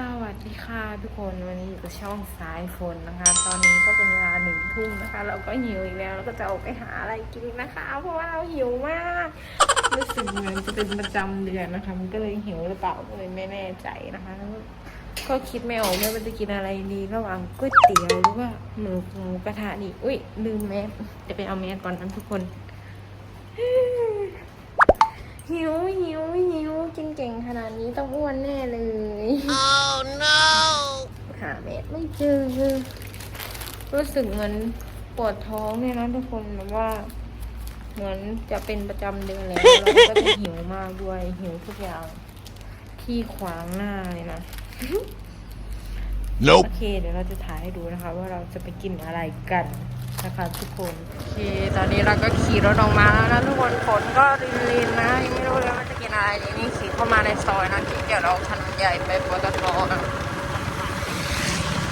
สวัสดีค่ะทุกคนวันนี้อยู่กับช่องสายฝนนะคะ ตอนนี้ก็เป็นเวลาหนึ่งทุ่มนะคะ เราก็หิวอีกแล้วแล้วก็จะออกไปหาอะไรกินนะคะ เพราะว่าเราหิวมากรู้สึกเหมือนจะเป็นประจำเดือนนะคะ มันก็เลยหิวหรือเปล่าก็เลยไม่แน่ใจนะคะแล้วก็คิดไม่ออกว่ามันจะกินอะไรดีระหว่างก๋วยเตี๋ยวหรือว่าหมูหมูกระทะดีอุ้ยลืมแมสจะไปเอาแมสก่อนนะทุกคนหิวหิวหิวกินเก่งขนาดนี้ต้องอ้วนแน่เลย Oh no! หา เม็ดไม่เจอ รู้สึกเหมือนปวดท้องเนี่ยนะทุกคนแบบว่า เหมือนจะเป็นประจำเดือนแล้วแล้วก็จะหิวมากด้วยหิวทุกอย่าง ที่ขวางหน้าเลยนะ Nope. โอเค เดี๋ยวเราจะถ่ายให้ดูนะคะ ว่าเราจะไปกินอะไรกันนะคะทุกคน โอเค ตอนนี้เราก็ขี่รถออกมาแล้วนะทุกคนฝนก็รินๆนะยังไม่รู้เลยว่าจะกินอะไรดีนี่ขี่เข้ามาในซอยนะที่เดี๋ยวเราถนนใหญ่ไปปตทนะ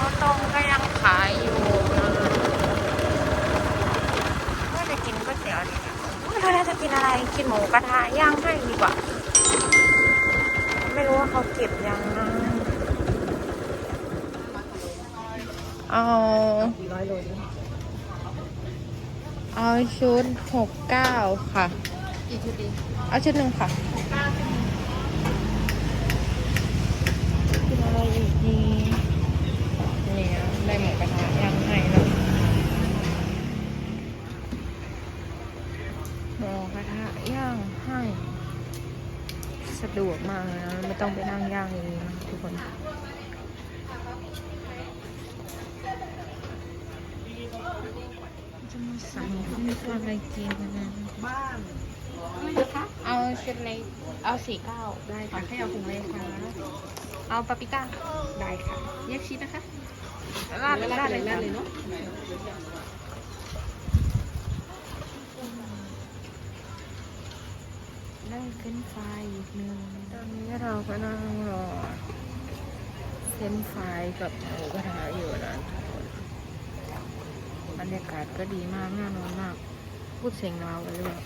ข้าวต้มก็ยังขายอยู่นะว่าจะกินก๋วยเตี๋ยวดีนะไม่รู้เราจะกินอะไรกินหมูกระทะย่างให้ดีกว่า ไม่รู้ว่าเขาเก็บยังนะเอาเอาชุดหกเก้าค่ะกี่ชุดดีเอาชุดหนึ่งค่ะกินอะไรอีกดีเนี่ยได้หมูกระทะย่างให้แล้วหมูกระทะย่างให้ สะดวกมากเลยนะไม่ต้องไปนั่งย่างเองนะทุกคนจะมาสั่งก็ไม่รู้อะไรกินนะบ้านเอาชุดเล็กเอาสี่เก้าได้ค่ะให้เอาถุงเลยค่ะเอาปาปริก้าได้ค่ะแยกชีสนะคะราดแล้วราดเลเลยยราดค่ะเลยเนาะ ได้เป็ นไฟรายอีกหนึ่งตอนนี้เราก็นั่งรอเส้นไฟรายกับหมูกระทะอยู่นะทุกคนบรรยากาศก็ดีมากน่านอนมาก พูดเสียงเรากันเลย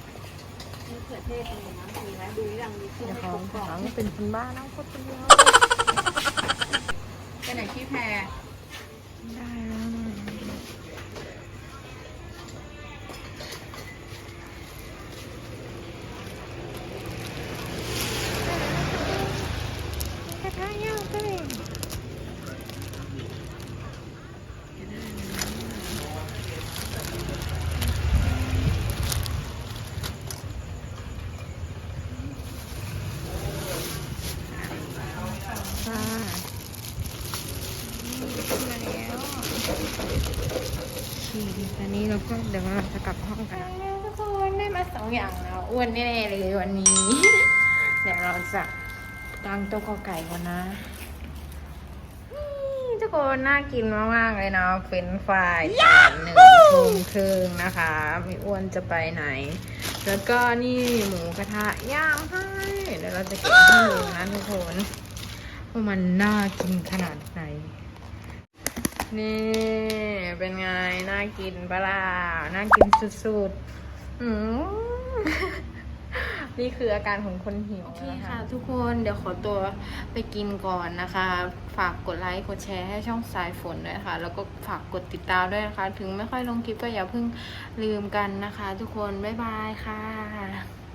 มะเขือเทศมีน้ำมีไหมดูยังมีเครื่อเจ้างของก่อถานมว่าเป็นคนบ้านะพูดคนเดียวไปไหนขี้แพรได้แล้วนะกระทะย่างก็เลย ค่ะมาแล้ว ขี่ตอนนี้เราก็เดี๋ยวเราจะกลับห้องกันทุกคนได้มาสองอย่างแล้วอ้วนแน่เลยวันนี้ เดี๋ยวเราจะตั้งโต๊ะกอไก่ก่อนนะนี่ทุกคนน่ากินมากๆเลยเนาะเฟรนฟรายตอนหนึ่งทุ่มครึ่งนะคะไม่อ้วนจะไปไหน แล้วก็นี่หมูกระทะย่างให้เดี๋ยวเราจะก็บให้ดูนะทุกคนว่ามันน่ากินขนาดไหนนี่ เป็นไง น่ากินปะล่ะน่ากินสุดๆอืมนี่คืออาการของคนหิวนะคะทุกคนเดี๋ยวขอตัวไปกินก่อนนะคะ ฝากกดไลค์กดแชร์ให้ช่องสายฝนด้วยค่ะ แล้วก็ฝากกดติดตามด้วยนะคะ ถึงไม่ค่อยลงคลิปก็อย่าเพิ่งลืมกันนะคะ ทุกคน บ๊ายบายค่ะ